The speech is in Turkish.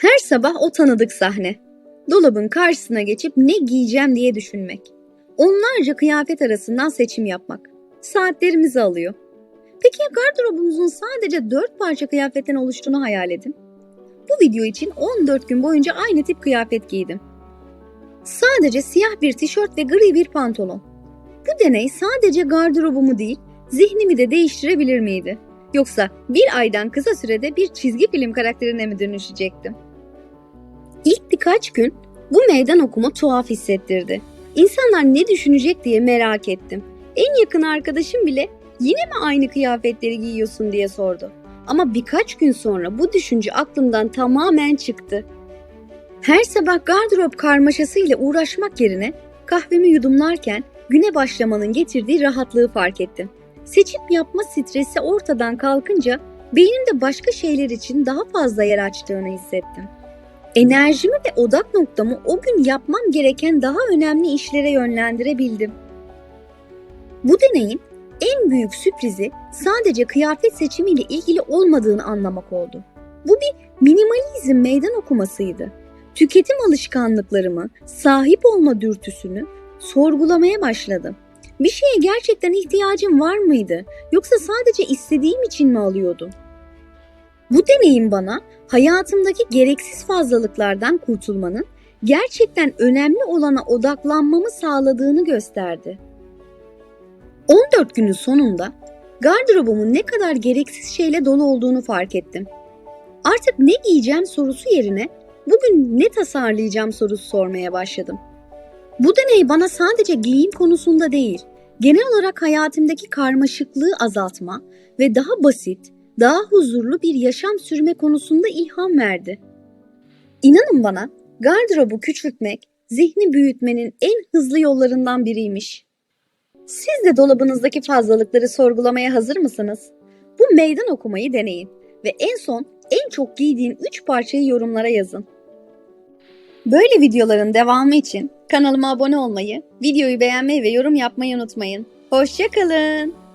Her sabah o tanıdık sahne. Dolabın karşısına geçip ne giyeceğim diye düşünmek. Onlarca kıyafet arasından seçim yapmak. Saatlerimizi alıyor. Peki ya gardırobumuzun sadece 4 parça kıyafetten oluştuğunu hayal edin. Bu video için 14 gün boyunca aynı tip kıyafet giydim. Sadece siyah bir tişört ve gri bir pantolon. Bu deney sadece gardırobumu değil, zihnimi de değiştirebilir miydi? Yoksa bir aydan kısa sürede bir çizgi film karakterine mi dönüşecektim? İlk birkaç gün bu meydan okuma tuhaf hissettirdi. İnsanlar ne düşünecek diye merak ettim. En yakın arkadaşım bile yine mi aynı kıyafetleri giyiyorsun diye sordu. Ama birkaç gün sonra bu düşünce aklımdan tamamen çıktı. Her sabah gardırop karmaşasıyla uğraşmak yerine kahvemi yudumlarken güne başlamanın getirdiği rahatlığı fark ettim. Seçim yapma stresi ortadan kalkınca beynimde başka şeyler için daha fazla yer açtığını hissettim. Enerjimi ve odak noktamı o gün yapmam gereken daha önemli işlere yönlendirebildim. Bu deneyin en büyük sürprizi sadece kıyafet seçimiyle ilgili olmadığını anlamak oldu. Bu bir minimalizm meydan okumasıydı. Tüketim alışkanlıklarımı, sahip olma dürtüsünü sorgulamaya başladım. Bir şeye gerçekten ihtiyacım var mıydı yoksa sadece istediğim için mi alıyordum? Bu deneyim bana hayatımdaki gereksiz fazlalıklardan kurtulmanın gerçekten önemli olana odaklanmamı sağladığını gösterdi. 14 günün sonunda gardırobumun ne kadar gereksiz şeyle dolu olduğunu fark ettim. Artık ne giyeceğim sorusu yerine bugün ne tasarlayacağım sorusu sormaya başladım. Bu deney bana sadece giyim konusunda değil, genel olarak hayatımdaki karmaşıklığı azaltma ve daha basit, daha huzurlu bir yaşam sürme konusunda ilham verdi. İnanın bana, gardırobu küçültmek, zihni büyütmenin en hızlı yollarından biriymiş. Siz de dolabınızdaki fazlalıkları sorgulamaya hazır mısınız? Bu meydan okumayı deneyin ve en son en çok giydiğin 3 parçayı yorumlara yazın. Böyle videoların devamı için kanalıma abone olmayı, videoyu beğenmeyi ve yorum yapmayı unutmayın. Hoşçakalın.